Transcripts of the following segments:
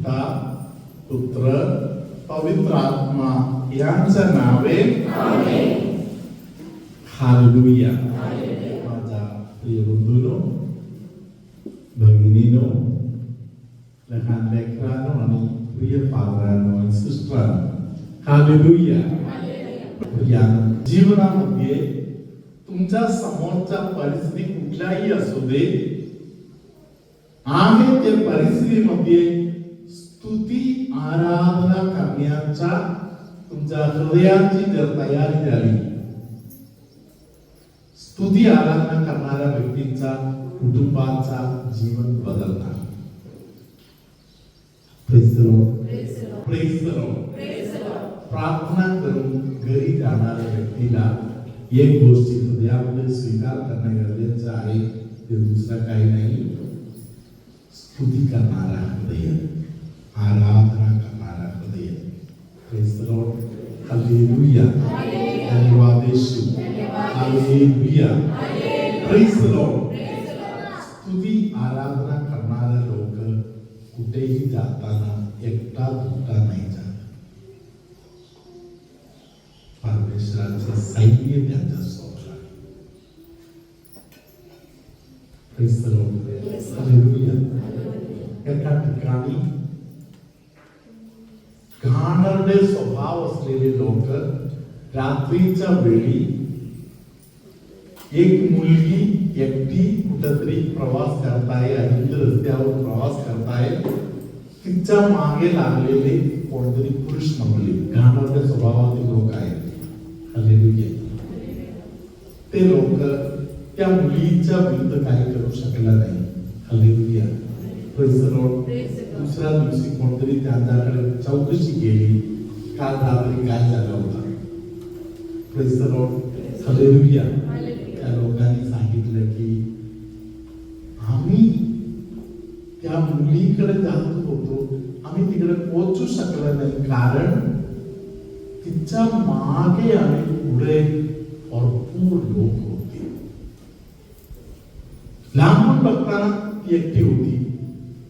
पिता पुत्र पवित्र आत्मा यांच्या नावे हालेलुया माझ्या प्रिय बंधूनो भगिनीनो लहान लेकरांनो आणि प्रिय पालकांनो आणि सिस्टरांनो हालेलुया या जीवनामध्ये तुमच्या समोरच्या परिस्थिती कुठल्याही असू दे आहे त्या परिस्थितीमध्ये स्तुती आराधना करण्याचा तुमच्या हृदयाची जर तयारी झाली स्तुती आराधना करणाऱ्या व्यक्तींचा कुटुंबाचा जीवन बदलणार. प्रार्थना करून घरी जाणाऱ्या व्यक्तीला एक गोष्टी हृदयामध्ये स्वीकार करणं गरजेचं आहे ते दुसरं काही नाही. स्तुती करणारा हृदय. आराधना करणारा हृदय Praise the आराधना करणारे लोक कुठेही जाताना एकटा दुखता नाही जात परमेश्वराचं सैन्य त्यांच्यासोबत एका ठिकाणी घाणरडे स्वभाव असलेले लोक रात्रीच्या वेळी एक मुलगी एकटी कुठंतरी प्रवास करताय अहिंद रस्त्यावर प्रवास करताय तिच्यामागे लागलेले कोणतरी पुरुष मंडळी घाणरडे स्वभावाचे लोक आहेत. Hallelujah. ते लोक त्या मुलीच्या विरुद्ध काही करू शकला नाही. हल्लेलुया. दुसऱ्या दिवशी कोणतरी त्यांच्याकडे चौकशी केली. काल रात्री काय झालं होतं. त्या लोकांनी सांगितलं की आम्ही त्या मुलीकडे जात होतो. आम्ही तिकडे पोहोचू शकलो नाही. कारण तिच्यामागे आणि पुढे भरपूर लोक होते. लांबून बघताना ती एकटी होती.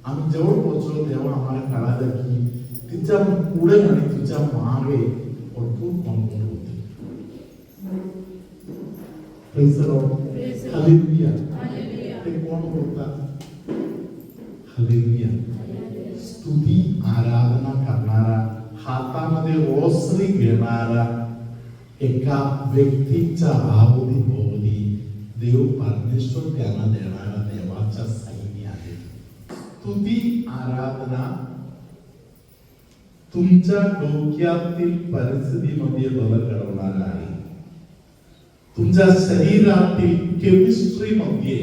आम्ही जवळ पोहोचलो तेव्हा आम्हाला कळालं की तिच्या पुढे आणि तिच्यामागे भरपूर कोण होते. ते कोण बोलतात. स्तुती आराधना करणारा हातामध्ये ओसरी घेणारा एका व्यक्तीच्या आवडी भोवती देव परमेश्वर त्यांना देणारा देवाचा सैन्य आहे. स्तुती आराधना तुमच्या डोक्यातील परिस्थितीमध्ये बदल घडवणार आहे. तुमच्या शरीरातील केमिस्ट्री मध्ये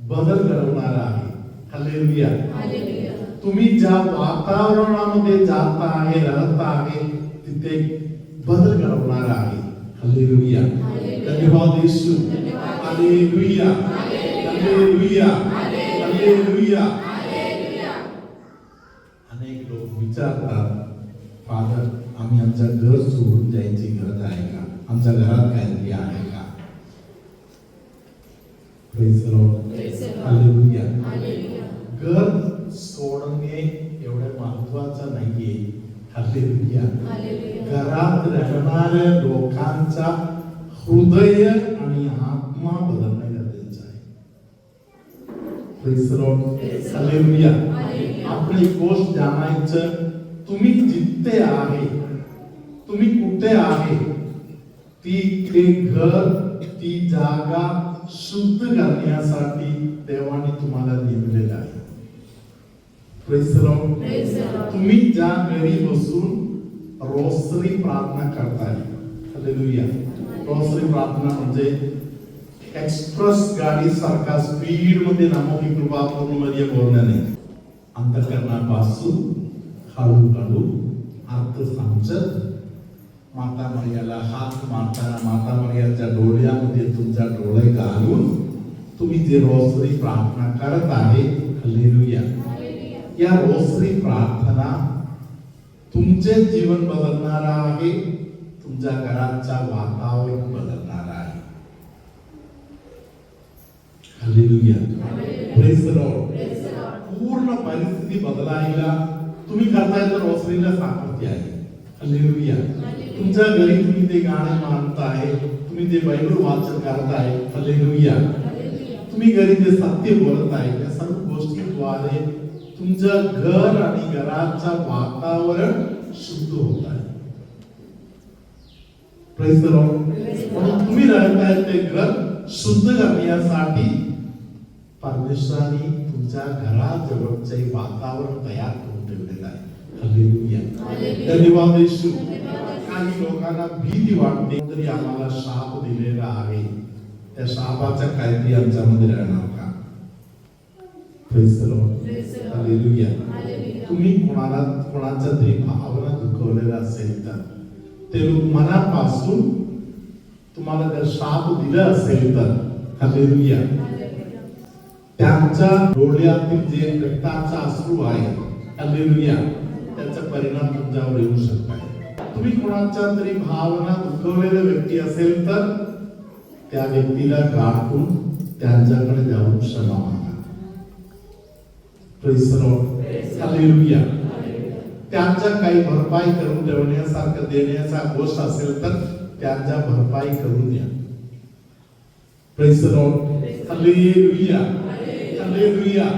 बदल घडवणार आहे. हल्लेलुया तुम्ही ज्या वातावरणामध्ये जात आहे राहत आहे तिथे बदल घडवणार आहे. हल्लेलुया धन्यवाद येशू. हालेलुया हालेलुया हालेलुया विचारतात फादर आम्ही आमचं घर सोडून जायची गरज आहे का? आमच्या घरात काहीतरी आहे का. घर सोडणे एवढं महत्वाचं नाहीये. घरात राहणाऱ्या लोकांचा हृदय आणि आत्मा बदलणं एक गोष्ट जाणायचं तुम्ही जिथे आहे तुम्ही कुठे आहे ती ते घर ती जागा शुद्ध करण्यासाठी देवाने तुम्हाला नेमलेलं आहे. तुम्ही ज्या घरी बसून रोसरी प्रार्थना करताय. रोसरी प्रार्थना म्हणजे एक्सप्रेस गाडी सारखा स्पीडमध्ये नामोकी कृपा पूर्णमध्ये बोलण्याने. अंतकरणापासून हळूहळू अर्थ सांगत माता मर्याला हात मारताना माता मर्याच्या डोळ्यामध्ये तुमच्या डोळे घालून तुम्ही जे रोसरी प्रार्थना करत आहे हालेलुया या रोसरी प्रार्थना तुमचे जीवन बदलणार आहे तुमच्या घराचा वातावरण बदलणार आहे हालेलुया प्रेज द लॉर्ड पूर्ण परिस्थिती बदलायला तुम्ही करताय तर ओसरीला सामर्थ्य आहे हालेलुया तुमच्या घरी तुम्ही ते गाणे मानताय तुम्ही ते बायबल वाचन करताय हालेलुया तुम्ही घरी जे सत्य बोलत आहे त्या सर्व गोष्टीद्वारे तुमचं घर आणि घराचं वातावरण शुद्ध होत आहे. म्हणून तुम्ही राहताय ते घर शुद्ध करण्यासाठी परमेश्वराने तुमच्या घराजवळचे वातावरण तयार करून ठेवलेलं आहे. धन्यवाद येशू. काही लोकांना भीती वाटते. तरी आम्हाला शाप दिलेला आहे. त्या शापाचा काहीतरी आमच्यामध्ये राहणार का. तुम्ही कोणाला कोणाच्या तरी भावना दुखवलेला असेल तर ते लोक मनापासून तुम्हाला जर शाप दिला असेल तर हालेलुया त्यांच्या डोळ्यातील जे रक्ताचा अश्रू आहे हालेलुया त्याचा परिणाम तुमच्यावर येऊ शकतात तुम्ही कोणाच्या तरी भावना दुखवलेल्या व्यक्ती असेल तर त्या व्यक्तीला गाठून त्यांच्याकडे जाऊन क्षमा मागा. त्यांच्या काही भरपाई करून ठेवण्यासारखं देण्याचा गोष्ट असेल तर त्यांच्या भरपाई करून द्या. Praise the Hallelujah.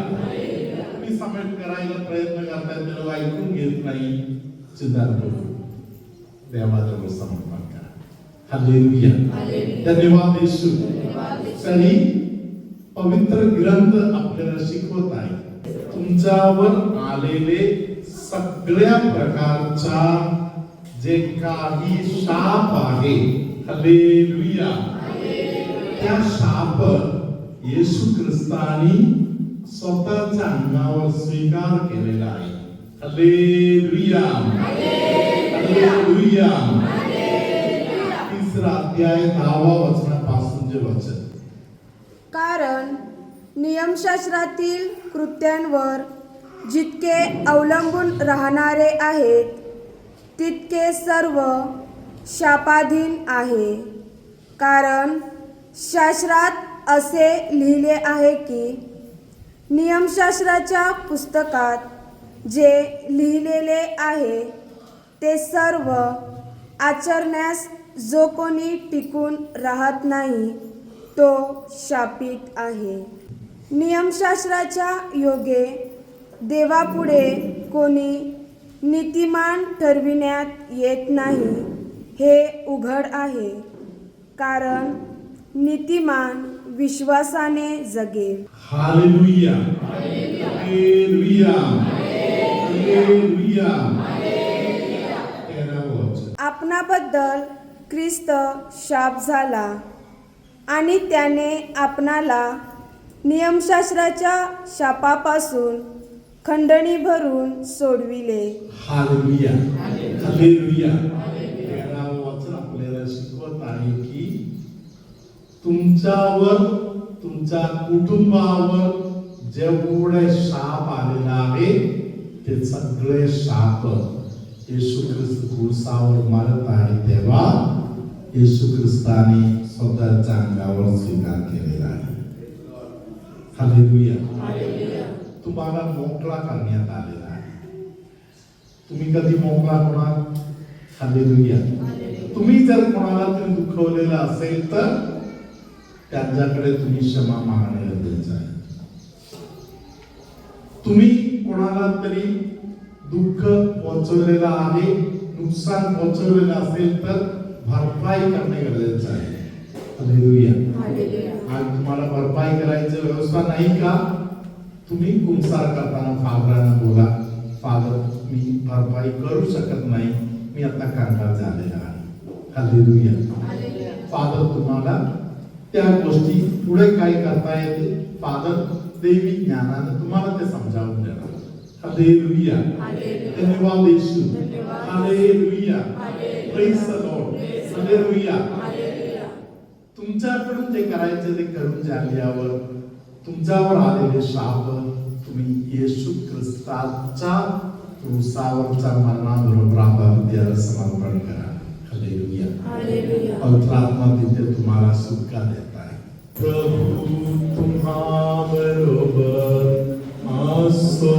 तुम्ही समेट करायला प्रयत्न करताय ते लोक ऐकून घेत नाही नको देवाजवळ समर्पण करा हालेलुया धन्यवाद येशू तरी पवित्र ग्रंथ आपल्याला शिकवत आहे तुमच्यावर आलेले सगळ्या प्रकारचा जे काही शाप आहे हालेलुया त्या शाप येशू ख्रिस्तानी स्वतःच्या अंगावर स्वीकार केलेला आहे हालेलुया हालेलुया तिसरा अध्याय दहावा वचनापासूनचे वचन कारण नियमशास्त्रातील कृत्यांवर जितके अवलंबून राहणारे आहेत तितके सर्व शापाधीन आहे. कारण शास्त्रात असे लिहिले आहे की नियमशास्त्राच्या पुस्तकात जे लिहिलेले आहे ते सर्व आचरण्यास जो कोणी टिकून राहत नाही तो शापित आहे. नियमशास्त्राच्या योगे देवापुढे कोणी नीतिमान ठरविण्यात येत नाही हे उघड आहे. कारण नीतिमान विश्वासाने जगेल. हालेलुया. हालेलुया. हालेलुया. तेरावं वचन. आपणाबद्दल ख्रिस्त शाप झाला आणि त्याने आपणाला नियमशास्त्राच्या शापापासून खंडणी भरून सोडविले. हालेलुया. हालेलुया तेरावं वचन आपल्याला शिकवत आहे की तुमच्यावर तुमच्या कुटुंबावर जेवढे शाप आलेला आहे ते सगळे शाप येशू ख्रिस्त मारत आहे तेव्हा येशू ख्रिस्ताने स्वतःच्या अंगावर स्वीकार केलेला आहे. हालेलुया. तुम्हाला मोकळा करण्यात आलेला आहे. तुम्ही कधी मोकळा होणार हालेलुया. तुम्ही जर कोणाला तरी दुखवलेलं असेल तर त्यांच्याकडे तुम्ही क्षमा मागणे गरजेचं आहे. तुम्ही कोणाला तरी दुःख पोहोचवलेलं आहे नुकसान पोहोचवलेलं असेल तर भरपाई करणे गरजेचं आहे. आज तुम्हाला भरपाई करायची व्यवस्था नाही का? तुम्ही कुंसार करताना फादरांना बोला फादर मी भरपाई करू शकत नाही. मी आता कंगाल झालेला आहे. फादर तुम्हाला त्या गोष्टी पुढे काय करता येते? फादर देवी ज्ञानाने तुम्हाला ते समजावून देणार. हालेलुया धन्यवाद Yeshu. Hallelujah praise the lord hallelujah तुमच्याकडून जे करायचे ते करून झाल्यावर तुमच्यावर आलेले शाप तुम्ही येशू ख्रिस्ताच्या क्रूसावरच्या मरणाबरोबर आपल्या समर्पण करा. पवित्र आत्मा तिथे तुम्हाला सुटका देत आहे. प्रभू तुम्हा बरोबर असो.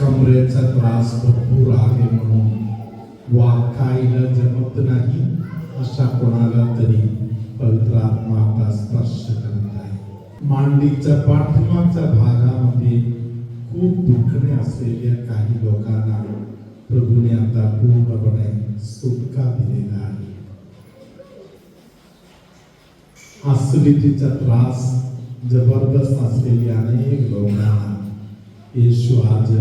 कमरेचा त्रास भरपूर आहे म्हणून वाकायला जमत नाही अशा कोणाला तरी पवित्र आत्मा आता स्पर्श मांडीच्या पाठीमागच्या भागामध्ये खूप दुखणे असलेल्या काही लोकांना प्रभूने आता पूर्णपणे सुटका दिलेला आहे. अस्मितीचा त्रास जबरदस्त असलेली अनेक लोकांना येशू आज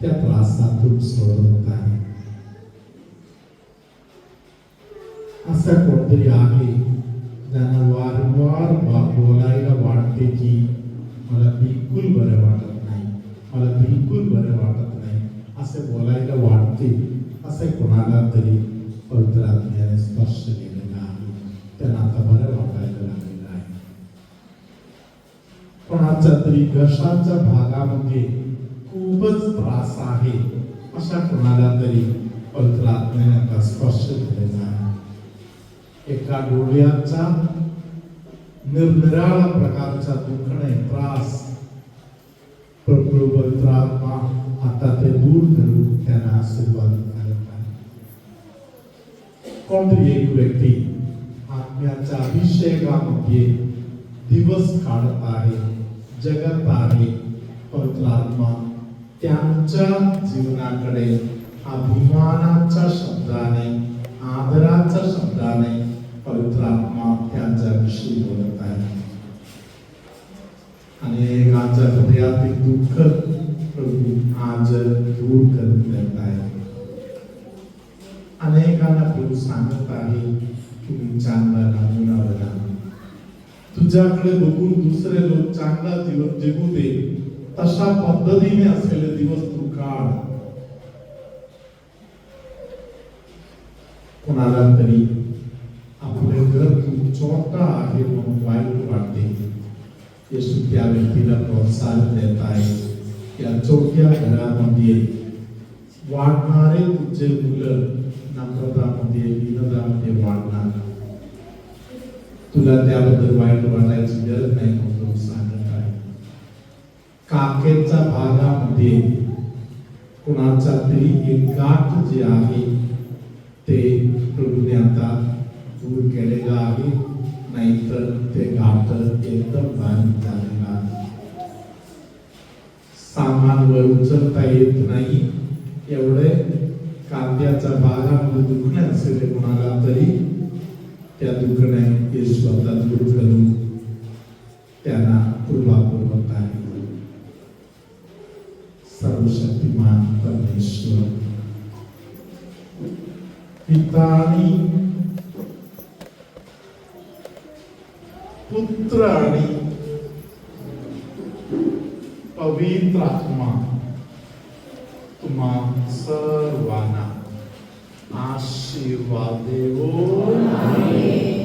त्या त्रासातून सोडवत आहे. असं कोणतरी आहे ज्यांना वारंवार वा- बोलायला वाटते की मला बिलकुल बरं वाटत नाही मला बिलकुल बरं वाटत नाही असे बोलायला वाटते असे कोणाला तरी पवित्रात्म्याने स्पर्श केलेला आहे. त्यांना आता बरं वाटायला लागलेलं आहे. कोणाच्या तरी घशाच्या भागामध्ये खूपच त्रास आहे अशा कोणाला तरी पवित्र आत्म्याने आता स्पर्श केलेला आहे. एका डोळ्याचा निरनिराळ्या प्रकारचा दुखणे त्रास प्रभू पवित्र आत्मा आता ते दूर करून त्यांना आशीर्वाद करत आहे कोणतरी एक व्यक्ती आत्म्याच्या अभिषेकामध्ये दिवस काढत आहे जगत आहे पवित्र आत्मा त्यांच्या जीवनाकडे अभिमानाच्या शब्दाने आदराच्या शब्दाने पवित्र आत्मा त्यांच्याविषयी बोलत आहे अनेकांच्या हृदयातील दुःख प्रभू आज दूर करून आहे. अनेकांना प्रभू सांगत आहे तुम्ही चांगला नमुना बना तुझ्याकडे बघून दुसरे लोक चांगला दिवस जगू दे तशा पद्धतीने असलेले दिवस तू काढ. कोणाला तरी आपले घर खूप छोटा आहे म्हणून वाईट वाटते. येशू त्या व्यक्तीला प्रोत्साहन देत आहे. या छोट्या घरामध्ये वाढणारे तुझे मुलं नम्रतामध्ये विनोदामध्ये वाढणार. तुला त्याबद्दल वाईट वाटायची गरज नाही म्हणून सांगत आहे. काकेच्या भागामध्ये कुणाचा तरी एक गाठ जे आहे ते प्रभूने आता दूर केलेलं आहे. नाहीतर ते गाठ एकदम बारीक झालेलं सामान उचलता येत नाही. एवढे कांद्याचा बागामध्ये दुखणे असेल कोणाला तरी. त्या दुखणे येशू आता दूर करून त्यांना कृपापूर्वक आहे. सर्वशक्तिमान परमेश्वर. पिता आणि पुत्र आणि पवित्र आत्मा तुम्हा सर्वांना आशीर्वाद देवो.